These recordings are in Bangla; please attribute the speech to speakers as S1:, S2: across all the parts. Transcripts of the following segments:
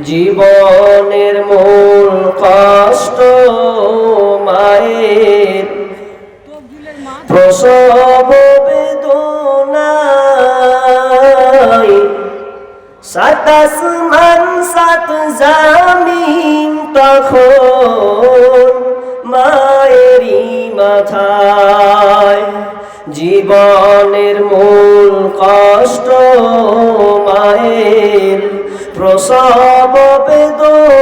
S1: জীবনের মূল কষ্ট মায়ের। প্রসব বেদনায় সাত আসমান সাত জামিন তখন মায়েরই মাথায়। জীবনের মূল কষ্ট মায়ের। প্রসব বেদনায়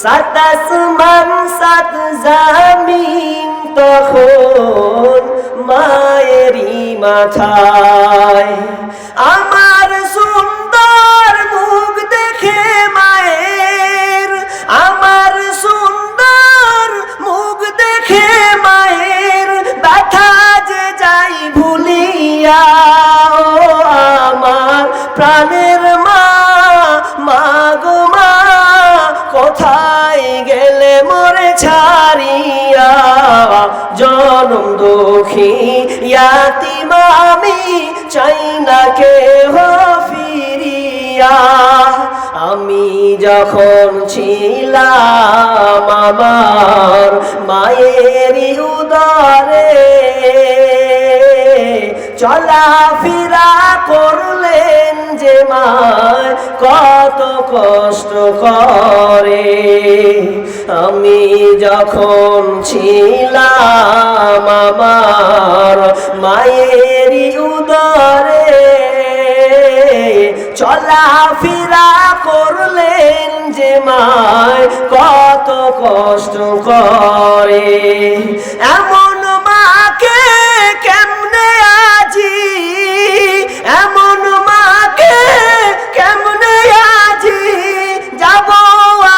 S1: সাত আসমান সাত জামিন তখন মায়েরই মাথায়। আমার প্রাণের মা মা গো মা, কোথায় গেলে মরে ছাড়িয়া? জনম দুঃখী ইয়াতিমামি চাই না কে ফিরিয়া। আমি যখন ছিলাম আমার মায়েরই উদরে চলা ফিরা করলেন যে মায় কত কষ্ট করে। আমি যখন ছিলাম আমার মায়েরই উদরে চলা ফিরা করলেন যে মায় কত কষ্ট করে। এমন মাকে কেমনে আজি এমন মাকে কেমনে আজি যাব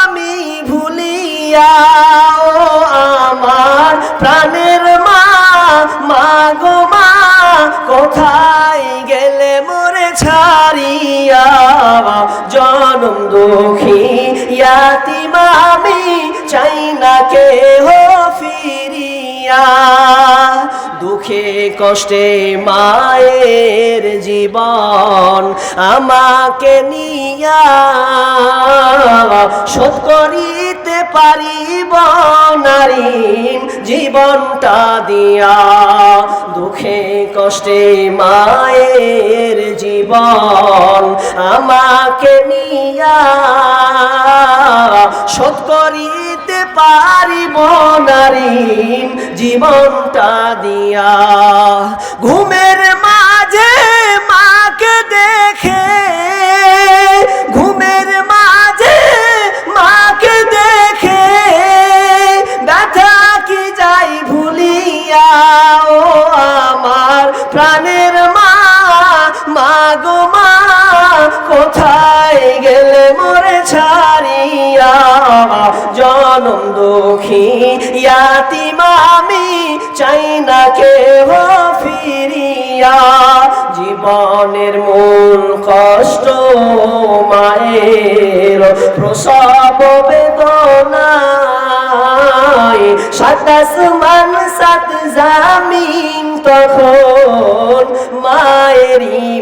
S1: আমি ভুলিয়া, ও আমার প্রাণের মা মা মা, কোথায় গেলে মোরে ছাড়িয়া? জনম দুঃখী ইয়াতিমামি চাই না কে হো ফিরিয়া। দুঃখে কষ্টে মায়ের জীবন আমাকে নিয়া শোধ করিতে পারিব নারী জীবনটা দিয়া। দুঃখে কষ্টে মায়ের জীবন আমাকে নিয়া শোধ করিতে পারিব নারী জীবনটা দিয়া। ঘুমের মাঝে কোথায় গেলে মোরে ছাড়িয়া? জনম দুঃখী ইয়াতিমামি চাই না কে ফিরিয়া। জীবনের মূল কষ্ট মায়ের প্রসব বেদনায়। সাত আসমান সাত জামিন তখন